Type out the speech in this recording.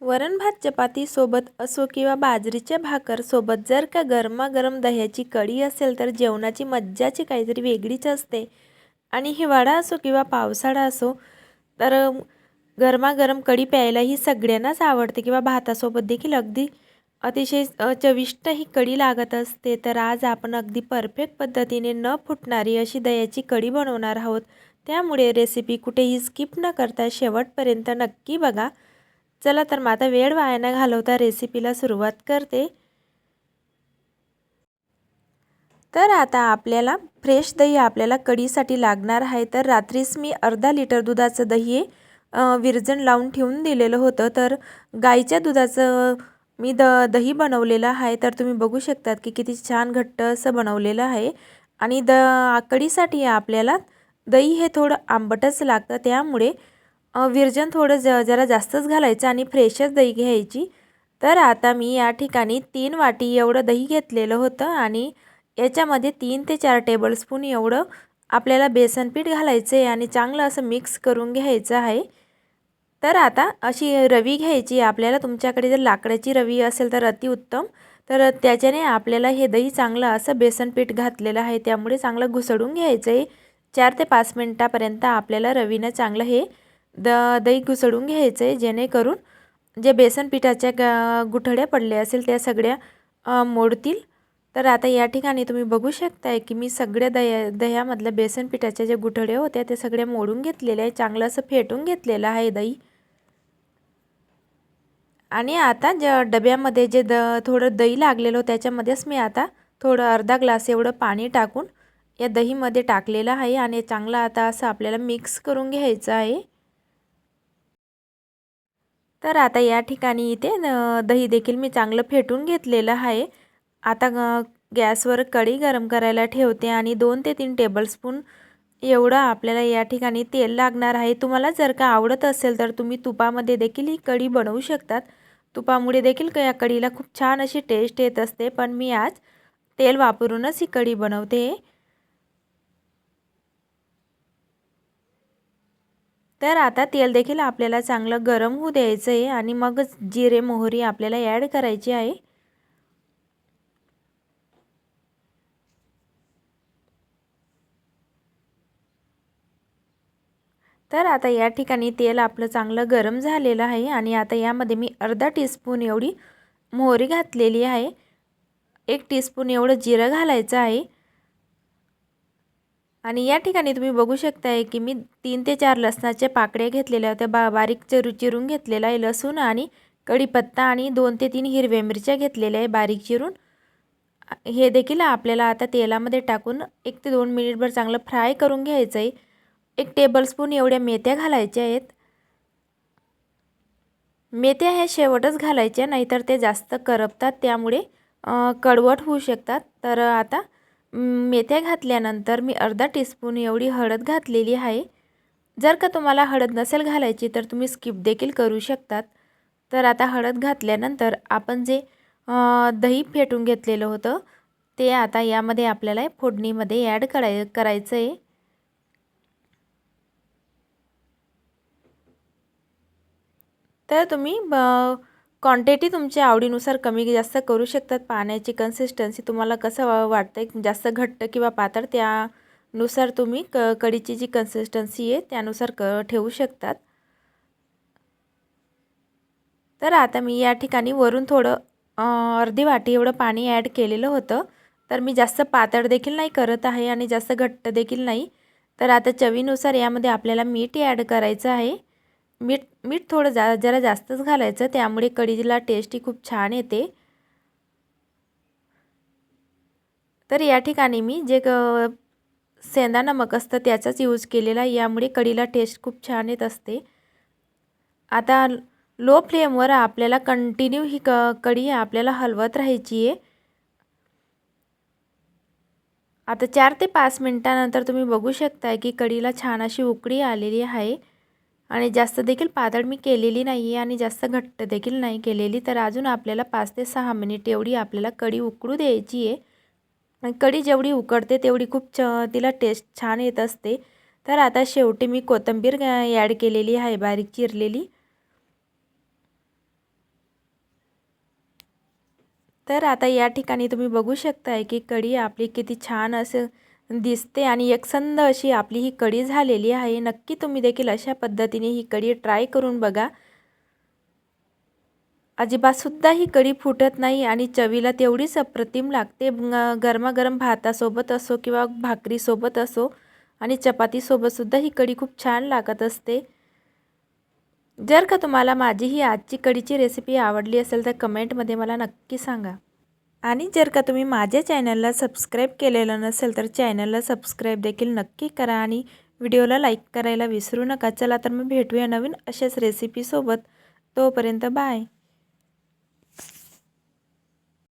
वरण भात चपातीसोबत असो किंवा बाजरीच्या भाकरसोबत जर का गरमागरम दह्याची कढी असेल तर जेवणाची मज्जाची काहीतरी वेगळीच असते. आणि हिवाळा असो किंवा पावसाळा असो तर गरमागरम कढी प्यायलाही सगळ्यांनाच आवडते किंवा भातासोबत देखील अगदी अतिशय चविष्ट ही कढी लागत असते. तर आज आपण अगदी परफेक्ट पद्धतीने न फुटणारी अशी दह्याची कढी बनवणार आहोत. त्यामुळे रेसिपी कुठेही स्किप न करता शेवटपर्यंत नक्की बघा. चला तर मग आता वेळ वाया न घालवता रेसिपीला सुरुवात करते. तर आता आपल्याला फ्रेश दही आपल्याला कढीसाठी लागणार आहे. तर रात्रीच मी अर्धा लिटर दुधाचं दही विरजण लावून ठेवून दिलेलं होतं. तर गाईच्या दुधाचं मी द दही बनवलेलं आहे. तर तुम्ही बघू शकतात की किती छान घट्ट असं बनवलेलं आहे. आणि द कढीसाठी आपल्याला दही हे थोडं आंबटच लागतं. त्यामुळे विरजन थोडं ज जरा जास्तच घालायचं आणि फ्रेशच दही घ्यायची. तर आता मी या ठिकाणी तीन वाटी एवढं दही घेतलेलं होतं आणि याच्यामध्ये तीन ते चार टेबलस्पून एवढं आपल्याला बेसन पीठ घालायचं आहे आणि चांगलं असं मिक्स करून घ्यायचं आहे. तर आता अशी रवी घ्यायची. आपल्याला तुमच्याकडे जर लाकडाची रवी असेल तर अतिउत्तम तर त्याच्याने आपल्याला हे दही चांगलं असं बेसन पीठ घातलेलं आहे. त्यामुळे चांगलं घुसडून घ्यायचं आहे चार ते पाच मिनटापर्यंत आपल्याला रवीनं चांगलं हे द दही घुसळून घ्यायचं आहे जेणेकरून जे बेसन पिठाच्या ग गुठळ्या पडल्या असेल त्या सगळ्या मोडतील. तर आता या ठिकाणी तुम्ही बघू शकताय की मी सगळ्या दह्या दह्यामधल्या बेसन पिठाच्या ज्या गुठळ्या होत्या त्या सगळ्या मोडून घेतलेल्या आहे चांगलं असं फेटून घेतलेलं आहे दही. आणि आता ज्या डब्यामध्ये जे द थोडं दही लागलेलं त्याच्यामध्येच मी आता थोडं अर्धा ग्लास एवढं पाणी टाकून या दहीमध्ये टाकलेलं आहे. आणि चांगलं आता असं आपल्याला मिक्स करून घ्यायचं आहे. तर आता या ठिकाणी इथे दही देखील मी चांगलं फेटून घेतलेलं आहे. आता गॅसवर कढी गरम करायला ठेवते आणि दोन ते तीन टेबलस्पून एवढं आपल्याला या ठिकाणी तेल लागणार आहे. तुम्हाला जर का आवडत असेल तर तुम्ही तुपामध्ये देखील ही कढी बनवू शकतात. तुपामुळे देखील या कढीला खूप छान अशी टेस्ट येत असते. पण मी आज तेल वापरूनच ही कढी बनवते. तर आता तेल देखील आपल्याला चांगलं गरम होऊ द्यायचं आहे आणि मगच जिरे मोहरी आपल्याला ॲड करायची आहे. तर आता या ठिकाणी तेल आपलं चांगलं गरम झालेलं आहे आणि आता यामध्ये मी अर्धा टीस्पून एवढी मोहरी घातलेली आहे. एक टीस्पून एवढं जिरं घालायचं आहे. आणि या ठिकाणी तुम्ही बघू शकताय की मी तीन ते चार लसणाच्या पाकड्या घेतलेल्या होत्या बा बारीक चरू चिरून घेतलेला आहे लसूण आणि कढीपत्ता आणि दोन ते तीन हिरव्या मिरच्या घेतलेल्या आहे बारीक चिरून. हे देखील आपल्याला आता तेलामध्ये टाकून एक ते दोन मिनिटभर चांगलं फ्राय करून घ्यायचं आहे. एक टेबलस्पून एवढ्या मेथ्या घालायच्या आहेत. मेथ्या ह्या शेवटच घालायच्या नाहीतर ते जास्त करपतात त्यामुळे कडवट होऊ शकतात. तर आता मेथ्या घातल्यानंतर मी अर्धा टीस्पून एवढी हळद घातलेली आहे. जर का तुम्हाला हळद नसेल घालायची तर तुम्ही स्किप देखील करू शकतात. तर आता हळद घातल्यानंतर आपण जे दही फेटून घेतलेलं होतं ते आता यामध्ये आपल्याला फोडणीमध्ये ॲड कराय करायचं आहे तर तुम्ही क्वांटिटी तुमच्या आवडीनुसार कमी जास्त करू शकतात. पाण्याची कन्सिस्टन्सी तुम्हाला कसं वाटतं आहे जास्त घट्ट किंवा पातळ त्यानुसार तुम्ही क कढीची जी कन्सिस्टन्सी आहे त्यानुसार क ठेवू शकतात. तर आता मी या ठिकाणी वरून थोडं अर्धी वाटी एवढं पाणी ॲड केलेलं होतं. तर मी जास्त पातळ देखील नाही करत आहे आणि जास्त घट्ट देखील नाही. तर आता चवीनुसार यामध्ये आपल्याला मीठ ॲड करायचं आहे. मीठ मीठ थोडं जा जरा जास्तच घालायचं त्यामुळे कढीला टेस्टी खूप छान येते. तर या ठिकाणी मी जे क सेंदा नमक असतं त्याचाच यूज केलेला यामुळे कढीला टेस्ट खूप छान येत असते. आता लो फ्लेमवर आपल्याला कंटिन्यू ही क कढी आपल्याला हलवत राहायची आहे. आता चार ते पाच मिनटानंतर तुम्ही बघू शकताय की कढीला छान अशी उकळी आलेली आहे. आणि जास्त देखील पातळ मी केलेली नाही आहे आणि जास्त घट्ट देखील नाही केलेली तर अजून आपल्याला पाच ते सहा मिनिट एवढी आपल्याला कढी उकडू द्यायची आहे आणि कढी जेवढी उकडते तेवढी खूप छ तिला टेस्ट छान येत असते. तर आता शेवटी मी कोथिंबीर ॲड केलेली आहे बारीक चिरलेली. तर आता या ठिकाणी तुम्ही बघू शकताय की कढी आपली किती छान असं दिसते आणि एकसंध अशी आपली ही कढी झालेली आहे. नक्की तुम्ही देखील अशा पद्धतीने ही कढी ट्राय करून बघा. अजिबातसुद्धा ही कढी फुटत नाही आणि चवीला तेवढीच अप्रतिम लागते. गरमागरम भातासोबत असो किंवा भाकरीसोबत असो आणि चपातीसोबतसुद्धा ही कढी खूप छान लागत असते. जर का तुम्हाला माझी ही आजची कढीची रेसिपी आवडली असेल तर कमेंटमध्ये मला नक्की सांगा. आणि जर का तुम्ही माझ्या चॅनलला सबस्क्राईब केलेलं नसेल तर चॅनलला सबस्क्राईब देखील नक्की करा आणि व्हिडिओला लाईक करायला विसरू नका. चला तर मग भेटूया नवीन अशाच रेसिपीसोबत तोपर्यंत बाय.